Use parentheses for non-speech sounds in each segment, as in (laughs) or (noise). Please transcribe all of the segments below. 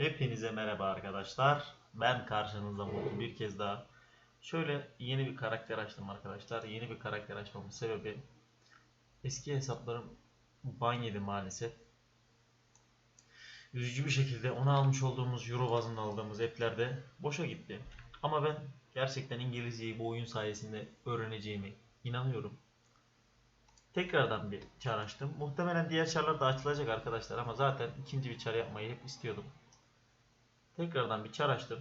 Hepinize merhaba arkadaşlar. Ben karşınızda Mutlu bir kez daha. Şöyle yeni bir karakter açtım arkadaşlar. Yeni bir karakter açmamın sebebi eski hesaplarım ban yedi maalesef. Üzücü bir şekilde onu almış olduğumuz Euro bazında aldığımız app'lerde boşa gitti. Ama ben gerçekten İngilizceyi bu oyun sayesinde öğreneceğimi inanıyorum. Tekrardan bir çar açtım. Muhtemelen diğer çarlar da açılacak arkadaşlar ama zaten ikinci bir çar yapmayı hep istiyordum. Tekrardan bir çar açtım.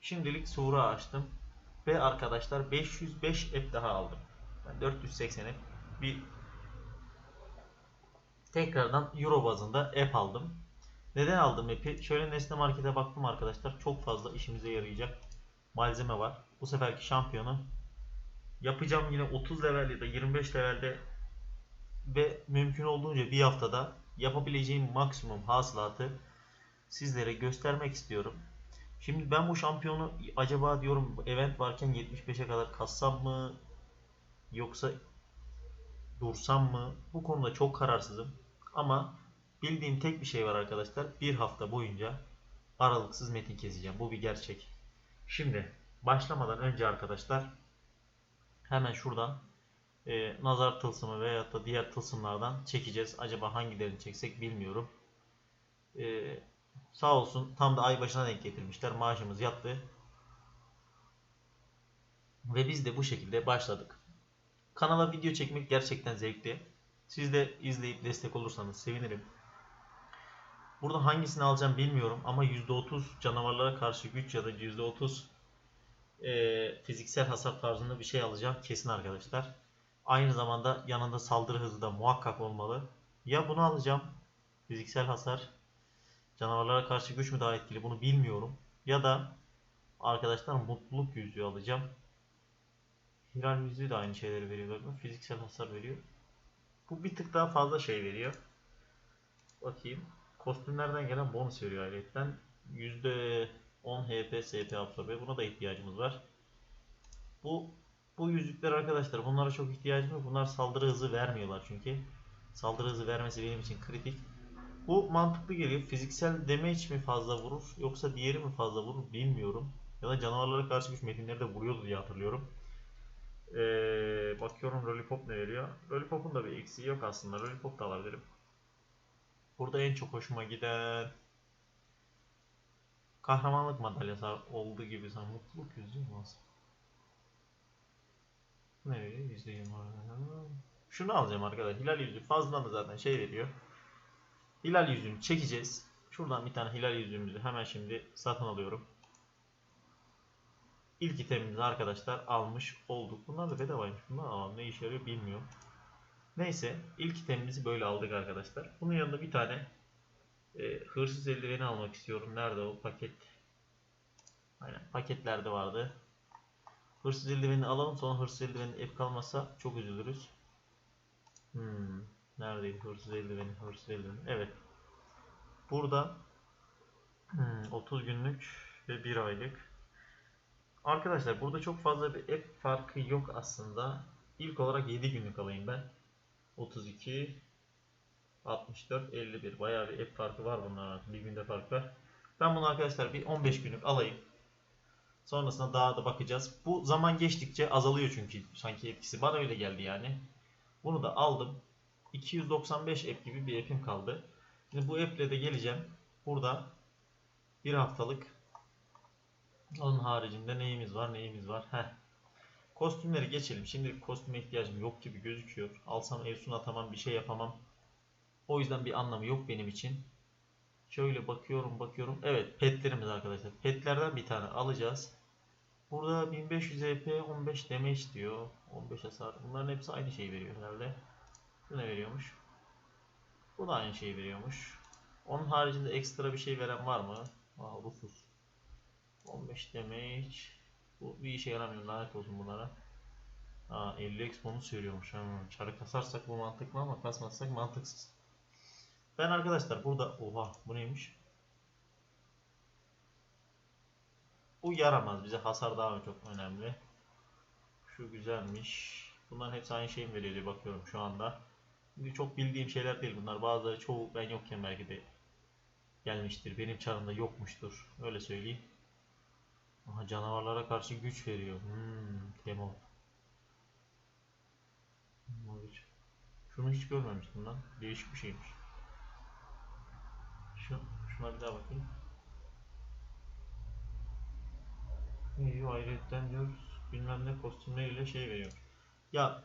Şimdilik Sura açtım. Ve arkadaşlar 505 app daha aldım. Yani 480 app bir tekrardan Euro bazında app aldım. Neden aldım app'i? Şöyle Nesne Market'e baktım arkadaşlar. Çok fazla işimize yarayacak malzeme var. Bu seferki şampiyonu yapacağım yine 30 level ya da 25 levelde ve mümkün olduğunca bir haftada yapabileceğim maksimum hasılatı sizlere göstermek istiyorum. Şimdi ben bu şampiyonu acaba diyorum event varken 75'e kadar kassam mı yoksa dursam mı? Bu konuda çok kararsızım. Ama bildiğim tek bir şey var arkadaşlar. Bir hafta boyunca aralıksız metin keseceğim. Bu bir gerçek. Şimdi başlamadan önce arkadaşlar hemen şuradan e, nazar tılsımı veya da diğer tılsımlardan çekeceğiz. Acaba hangilerini çeksek bilmiyorum. E, sağ olsun tam da ay başına denk getirmişler. Maaşımız yattı. Ve biz de bu şekilde başladık. Kanala video çekmek gerçekten zevkli. Siz de izleyip destek olursanız sevinirim. Burada hangisini alacağım bilmiyorum ama %30 canavarlara karşı güç ya da %30 e, fiziksel hasar tarzında bir şey alacağım kesin arkadaşlar. Aynı zamanda yanında saldırı hızı da muhakkak olmalı. Ya bunu alacağım fiziksel hasar canavarlara karşı güç mü daha etkili bunu bilmiyorum. Ya da arkadaşlar mutluluk yüzüğü alacağım. Hilal yüzüğü de aynı şeyleri veriyor galiba. Fiziksel hasar veriyor. Bu bir tık daha fazla şey veriyor. Bakayım. Kostümlerden gelen bonus veriyor ayrıca. %10 HP, SP absorbe. Buna da ihtiyacımız var. Bu bu yüzükler arkadaşlar bunlara çok ihtiyacım yok. Bunlar saldırı hızı vermiyorlar çünkü. Saldırı hızı vermesi benim için kritik. Bu mantıklı geliyor. Fiziksel damage mi fazla vurur yoksa diğeri mi fazla vurur bilmiyorum. Ya da canavarlara karşı güç metinleri de vuruyordu diye hatırlıyorum. Ee, bakıyorum Lollipop ne veriyor. Lollipop'un da bir eksiği yok aslında. Lollipop da alabilirim. Burada en çok hoşuma giden kahramanlık madalyası olduğu gibi sana mutluluk mü olsun? Ne veriyor? Yüzde yirmi. Şunu alacağım arkadaşlar. Hilal yüzüğü fazladan da zaten şey veriyor. Hilal yüzüğünü çekeceğiz. Şuradan bir tane hilal yüzüğümüzü hemen şimdi satın alıyorum. İlk itemimizi arkadaşlar almış olduk. Bunlar da bedavaymış. Bunlar alalım. Ne işe yarıyor bilmiyorum. Neyse ilk itemimizi böyle aldık arkadaşlar. Bunun yanında bir tane e, hırsız eldiveni almak istiyorum. Nerede o paket? Aynen paketlerde vardı. Hırsız eldivenini alalım sonra hırsız eldiveni ep kalmasa çok üzülürüz. Hmm, neredeydi hırsız eldiveni? Hırsız eldiveni. Evet. Burada hmm, 30 günlük ve 1 aylık. Arkadaşlar burada çok fazla bir app farkı yok aslında. İlk olarak 7 günlük alayım ben. 32 64 51 bayağı bir app farkı var bunlar bir günde fark var. Ben bunu arkadaşlar bir 15 günlük alayım. Sonrasında daha da bakacağız. Bu zaman geçtikçe azalıyor çünkü sanki etkisi bana öyle geldi yani. Bunu da aldım. 295 app gibi bir app'im kaldı. Şimdi bu app'le de geleceğim. Burada bir haftalık onun haricinde neyimiz var neyimiz var. Heh. Kostümleri geçelim. Şimdi kostüme ihtiyacım yok gibi gözüküyor. Alsam Efsun atamam bir şey yapamam. O yüzden bir anlamı yok benim için. Şöyle bakıyorum bakıyorum. Evet petlerimiz arkadaşlar. Petlerden bir tane alacağız. Burada 1500 EP 15 damage diyor. 15 hasar. Bunların hepsi aynı şeyi veriyor herhalde. Bu ne veriyormuş? Bu da aynı şeyi veriyormuş. Onun haricinde ekstra bir şey veren var mı? Aa Rufus. 15 damage. Bu bir işe yaramıyor. Lanet olsun bunlara. Aa 50 x bonus veriyormuş. Hmm, çarı kasarsak bu mantıklı ama kasmazsak mantıksız. Ben arkadaşlar burada oha bu neymiş? Bu yaramaz bize hasar daha çok önemli. Şu güzelmiş. Bunların hepsi aynı şey mi veriyor diye bakıyorum şu anda. Çok bildiğim şeyler değil bunlar. Bazıları çoğu ben yokken belki de gelmiştir. Benim çarımda yokmuştur. Öyle söyleyeyim. Aha canavarlara karşı güç veriyor. Hmm, Temo. Şunu hiç görmemiştim lan. Değişik bir şeymiş. Şu, şuna bir daha bakayım. İyi ayrıyetten diyor bilmem ne kostümleriyle şey veriyor. Ya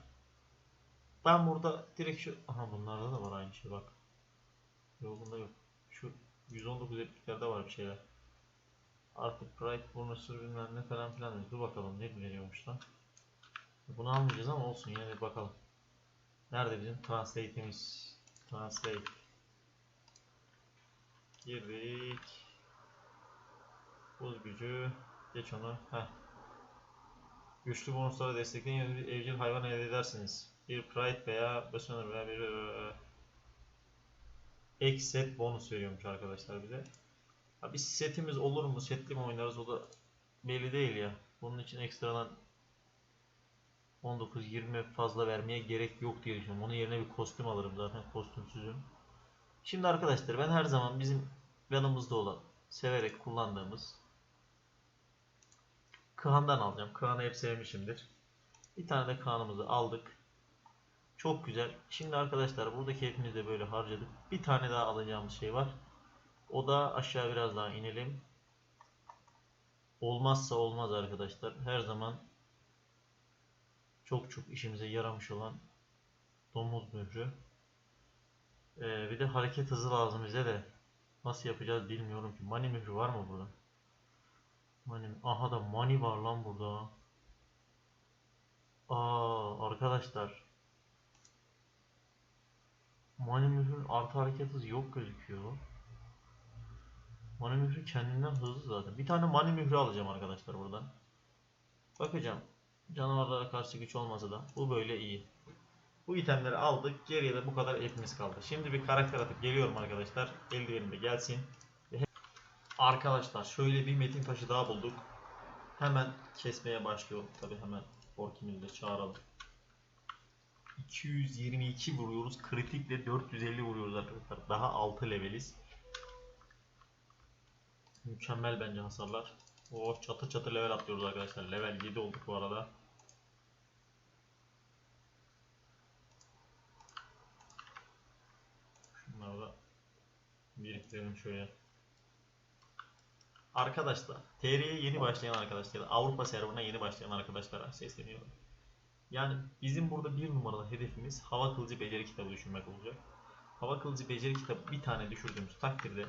ben burada direkt şu aha bunlarda da var aynı şey bak. Yok bunda yok. Şu 119 epiklerde var bir şeyler. Artık Pride bonus'u bilmem ne falan filan. Dur bakalım ne veriyormuş lan. Bunu almayacağız ama olsun yine de bakalım. Nerede bizim translate'imiz? Translate. Girdik. Buz gücü. Geç onu. Heh. Güçlü bonuslara destekleyin bir evcil hayvan elde edersiniz. Bir Pride veya Besonur veya bir eee, ek set bonus veriyormuş arkadaşlar bize. Ha, bir setimiz olur mu? Setli mi oynarız? O da belli değil ya. Bunun için ekstradan 19-20 fazla vermeye gerek yok diye düşünüyorum. Onun yerine bir kostüm alırım zaten kostümsüzüm. Şimdi arkadaşlar ben her zaman bizim yanımızda olan, severek kullandığımız Kaan'dan alacağım. Kaan'ı hep sevmişimdir. Bir tane de Kaan'ımızı aldık. Çok güzel. Şimdi arkadaşlar buradaki hepimiz de böyle harcadık. Bir tane daha alacağımız şey var. O da aşağı biraz daha inelim. Olmazsa olmaz arkadaşlar. Her zaman çok çok işimize yaramış olan domuz mührü. Ee, bir de hareket hızı lazım bize de. Nasıl yapacağız bilmiyorum ki. Mani mührü var mı burada? Mani, aha da mani var lan burada. Aa arkadaşlar. Mani mührün artı hareket hızı yok gözüküyor. Mani mührü kendinden hızlı zaten. Bir tane mani mührü alacağım arkadaşlar buradan. Bakacağım. Canavarlara karşı güç olmasa da bu böyle iyi. Bu itemleri aldık. Geriye de bu kadar etimiz kaldı. Şimdi bir karakter atıp geliyorum arkadaşlar. Eldivenim de gelsin. Arkadaşlar şöyle bir metin taşı daha bulduk. Hemen kesmeye başlıyorum. Tabi hemen Orkimiz'i de çağıralım. 222 vuruyoruz. Kritikle 450 vuruyoruz arkadaşlar. Daha 6 leveliz. Mükemmel bence hasarlar. Oh çatı çatı level atlıyoruz arkadaşlar. Level 7 olduk bu arada. Şunları da biriktirelim şöyle. Arkadaşlar, TR'ye yeni başlayan arkadaşlar, Avrupa serverına yeni başlayan arkadaşlara sesleniyorum. Yani bizim burada bir numaralı hedefimiz hava kılıcı beceri kitabı düşürmek olacak. Hava kılıcı beceri kitabı bir tane düşürdüğümüz takdirde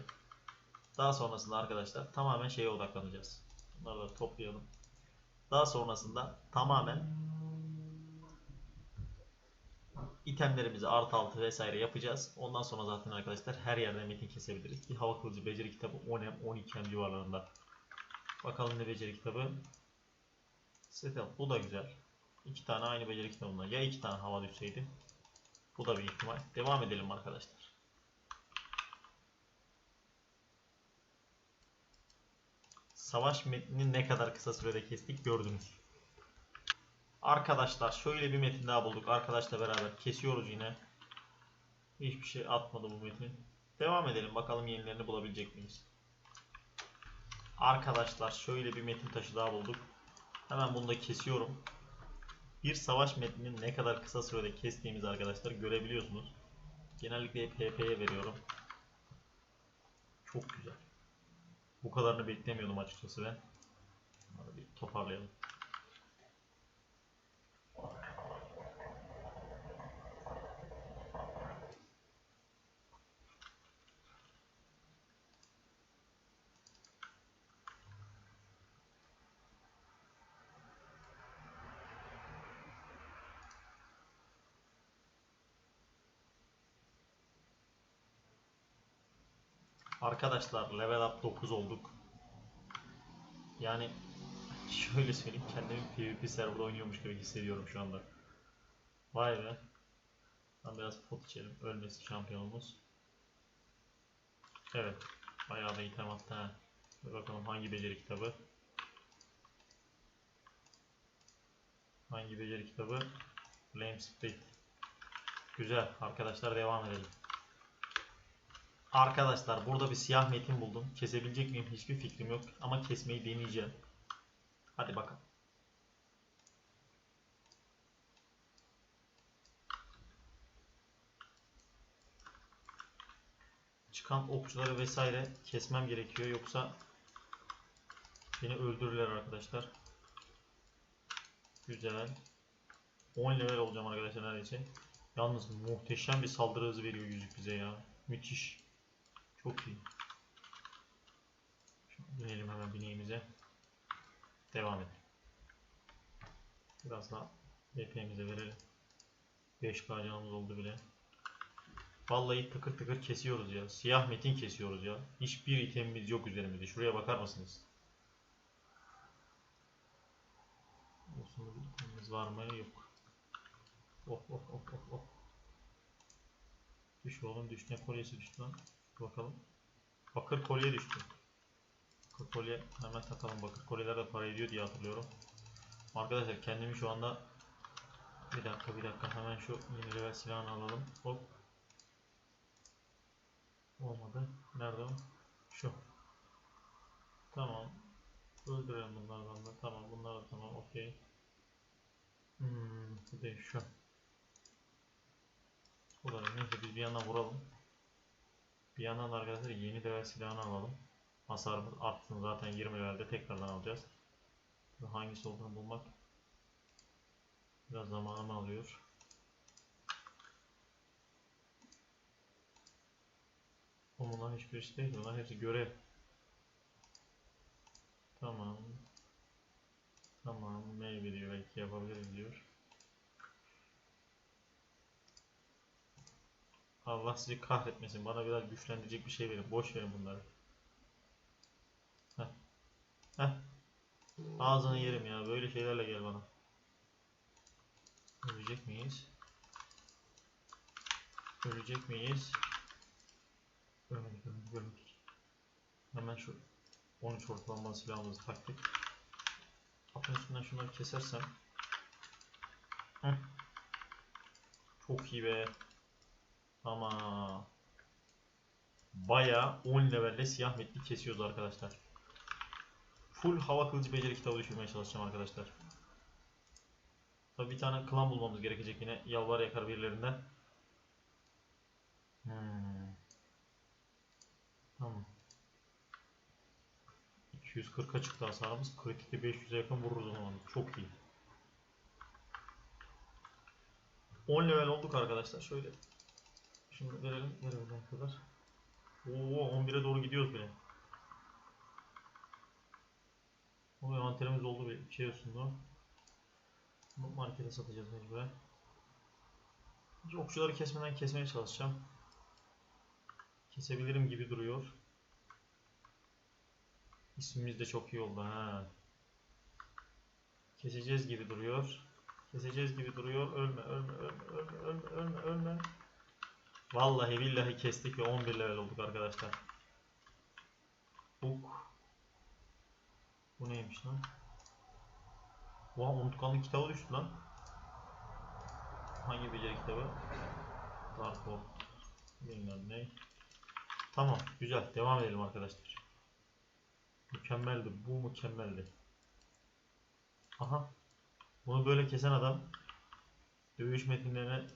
daha sonrasında arkadaşlar tamamen şeye odaklanacağız. Bunları da toplayalım. Daha sonrasında tamamen itemlerimizi artı altı vesaire yapacağız. Ondan sonra zaten arkadaşlar her yerden metin kesebiliriz. Ki hava kılıcı beceri kitabı 10M 12M civarlarında. Bakalım ne beceri kitabı. Setup bu da güzel. İki tane aynı beceri kitabında. Ya iki tane hava düşseydi. Bu da bir ihtimal. Devam edelim arkadaşlar. Savaş metnini ne kadar kısa sürede kestik gördünüz. Arkadaşlar şöyle bir metin daha bulduk. Arkadaşla beraber kesiyoruz yine. Hiçbir şey atmadı bu metin. Devam edelim bakalım yenilerini bulabilecek miyiz? Arkadaşlar şöyle bir metin taşı daha bulduk. Hemen bunu da kesiyorum. Bir savaş metnini ne kadar kısa sürede kestiğimizi arkadaşlar görebiliyorsunuz. Genellikle hep HP'ye veriyorum. Çok güzel. Bu kadarını beklemiyordum açıkçası ben. Bunları bir toparlayalım. Arkadaşlar level up 9 olduk. Yani (laughs) şöyle söyleyeyim kendimi PvP serverda oynuyormuş gibi hissediyorum şu anda. Vay be. Ben biraz pot içelim. Ölmesi şampiyonumuz. Evet. Bayağı da item attı ha. Bir bakalım hangi beceri kitabı. Hangi beceri kitabı? Flame Split. Güzel. Arkadaşlar devam edelim. Arkadaşlar burada bir siyah metin buldum. Kesebilecek miyim hiçbir fikrim yok. Ama kesmeyi deneyeceğim. Hadi bakalım. Çıkan okçuları vesaire kesmem gerekiyor. Yoksa beni öldürürler arkadaşlar. Güzel. 10 level olacağım arkadaşlar neredeyse. Yalnız muhteşem bir saldırı hızı veriyor yüzük bize ya. Müthiş. Çok iyi. Şimdi binelim hemen bineğimize. Devam et. Biraz daha BP'mize verelim. 5 canımız oldu bile. Vallahi tıkır tıkır kesiyoruz ya. Siyah metin kesiyoruz ya. Hiçbir itemimiz yok üzerimizde. Şuraya bakar mısınız? Bir itemimiz var mı? Yok. Oh oh oh oh oh. Düş oğlum düş. Ne kolyesi düştü lan? Bakalım. Bakır kolye düştü. Bakır kolye hemen takalım. Bakır kolyeler de para ediyor diye hatırlıyorum. Arkadaşlar kendimi şu anda bir dakika bir dakika hemen şu yeni level silahını alalım. Hop. Olmadı. Nerede o? Şu. Tamam. Öldürelim bunlardan da. Tamam bunlar da tamam. Okey. Hmm, bir de şu. Bunları neyse biz bir yandan vuralım. Bir yandan da arkadaşlar yeni level silahını alalım. Hasarımız artsın zaten 20 levelde tekrardan alacağız. Hangisi olduğunu bulmak biraz zamanımı alıyor. Ama bunların hiçbirisi değil. Bunlar hepsi görev. Tamam. Tamam. Maybe diyor. Belki yapabiliriz diyor. Allah sizi kahretmesin. Bana biraz güçlendirecek bir şey verin. Boş verin bunları. Heh. Heh. Ağzını yerim ya. Böyle şeylerle gel bana. Ölecek miyiz? Ölecek miyiz? Ölmedik, ölmedik, ölmedik. Hemen şu 13 ortalama silahımızı taktık. Atın üstünden şunları kesersem. Heh. Çok iyi be. Ama bayağı 10 levelle siyah metni kesiyoruz arkadaşlar. Full hava kılıcı beceri kitabı düşürmeye çalışacağım arkadaşlar. Tabi bir tane klan bulmamız gerekecek yine yalvar yakar birilerinden. Hmm. Tamam. 240'a çıktı hasarımız. Kritikte 500'e yakın vururuz o zaman. Çok iyi. 10 level olduk arkadaşlar. Şöyle Şimdi verelim. Verelim ne kadar. Oo 11'e doğru gidiyoruz bile. O envanterimiz oldu bir şey üstünde. Bunu markete satacağız mecburen. Önce okçuları kesmeden kesmeye çalışacağım. Kesebilirim gibi duruyor. İsmimiz de çok iyi oldu ha. Keseceğiz gibi duruyor. Keseceğiz gibi duruyor. Ölme, ölme, ölme, ölme, ölme, ölme, ölme. Vallahi billahi kestik ve 11 level olduk arkadaşlar. Buk. Bu neymiş lan? Oha unutkanlık kitabı düştü lan. Hangi beceri kitabı? Dark World. Bilmem ne. Tamam güzel devam edelim arkadaşlar. Mükemmeldi bu mükemmeldi. Aha. Bunu böyle kesen adam dövüş metinlerine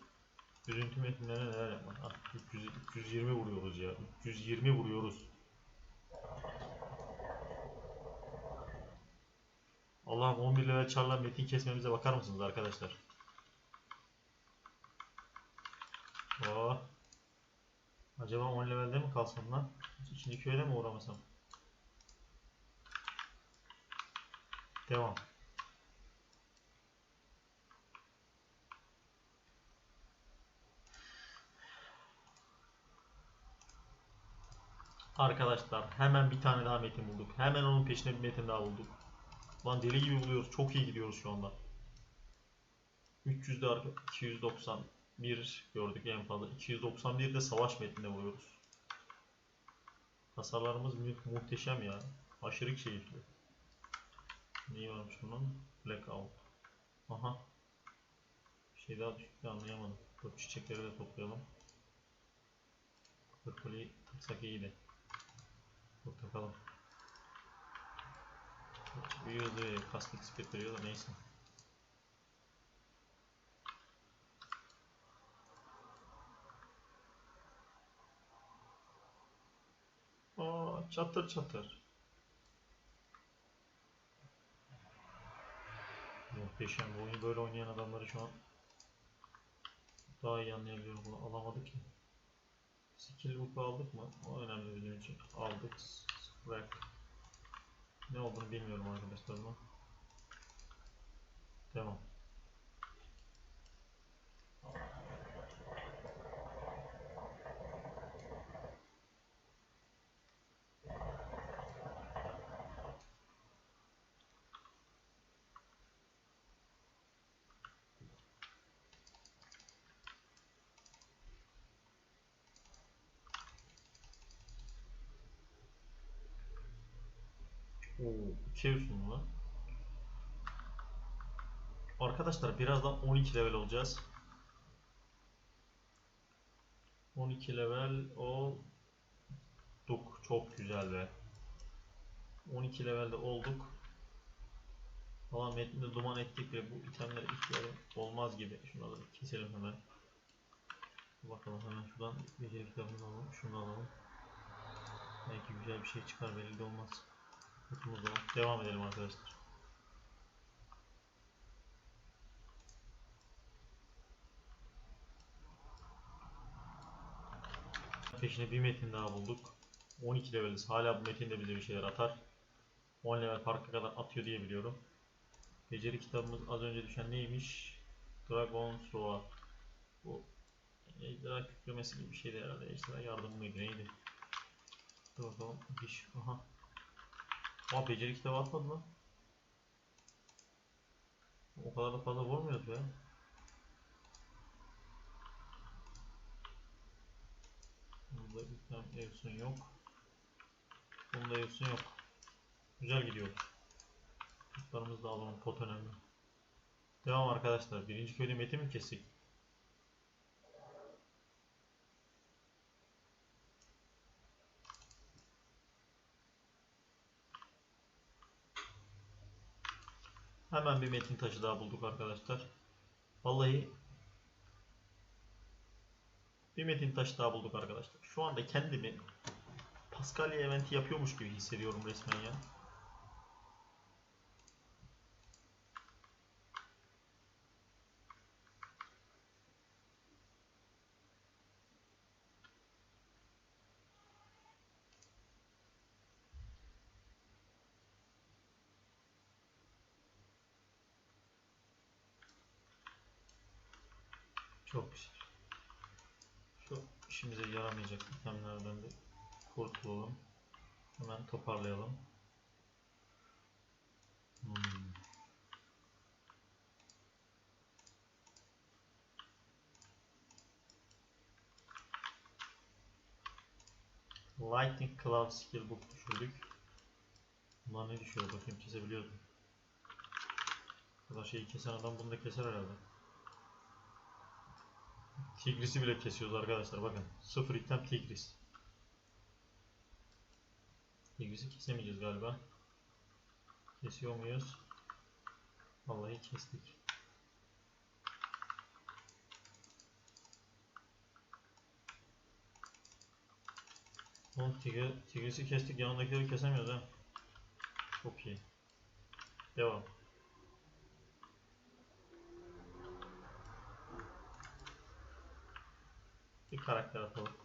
Üzüntü metinlerine neler yapmak? Ah, 300, 320 vuruyoruz ya. 320 vuruyoruz. Allah'ım 11 level çarla metin kesmemize bakar mısınız arkadaşlar? Oh. Acaba 10 levelde mi kalsam lan? İkinci köye mi uğramasam? Devam. Arkadaşlar hemen bir tane daha metin bulduk. Hemen onun peşine bir metin daha bulduk. Lan deli gibi buluyoruz. Çok iyi gidiyoruz şu anda. 300'de arka 291 gördük en fazla. 291 de savaş metninde buluyoruz. Hasarlarımız mu muhteşem ya. Aşırı keyifli. Neyi varmış bunun? Blackout. Aha. Bir şey daha düştü anlayamadım. Dur çiçekleri de toplayalım. Purple'yi Taksak iyiydi. Dur takalım. Büyüyordu, kastik speed veriyor da neyse. Aa, çatır çatır. Muhteşem. Bu oyunu böyle oynayan adamları şu an daha iyi anlayabiliyorum. Bunu alamadık ki. Skill book'u aldık mı? O önemli bizim için. Aldık. Scrap. Ne olduğunu bilmiyorum arkadaşlar ama. Devam. Oo, üstün lan. Arkadaşlar birazdan 12 level olacağız. 12 level olduk. Çok güzel be. 12 levelde olduk. Ama metninde duman ettik ve bu itemlere ihtiyacım olmaz gibi. Şunları keselim hemen. Bakalım hemen şuradan beceri kitabını alalım. Şunu alalım. Belki güzel bir şey çıkar belli olmaz. Da var. Devam edelim arkadaşlar. Peşine bir metin daha bulduk. 12 leveliz. Hala bu metin de bize bir şeyler atar. 10 level farka kadar atıyor diye biliyorum. Beceri kitabımız az önce düşen neymiş? Dragon Sword. Bu ejderha kükremesi gibi bir şeydi herhalde. Ejderha yardımı mıydı neydi? Dur bakalım. Aha. Aa beceri kitabı atmadı lan. O kadar da fazla vurmuyordu be. Bunda bir tane Evsun yok. Bunda Evsun yok. Güzel gidiyor. Kutlarımızı da alalım. Pot önemli. Devam arkadaşlar. Birinci köyde meti mi kestik? Hemen bir metin taşı daha bulduk arkadaşlar. Vallahi bir metin taşı daha bulduk arkadaşlar. Şu anda kendimi Paskalya eventi yapıyormuş gibi hissediyorum resmen ya. Çok güzel. Şu işimize yaramayacak itemlerden de kurtulalım. Hemen toparlayalım. Hmm. Lightning Cloud Skill Book düşürdük. Bunlar ne düşüyor bakayım kesebiliyordum. Kadar şeyi kesen adam bunu da keser herhalde. Tigris'i bile kesiyoruz arkadaşlar bakın. Sıfır item Tigris. Tigris'i kesemeyeceğiz galiba. Kesiyor muyuz? Vallahi kestik. Oğlum tigri, Tigris'i kestik yanındakileri kesemiyoruz ha. Çok iyi. Devam. Bir karakter atalım.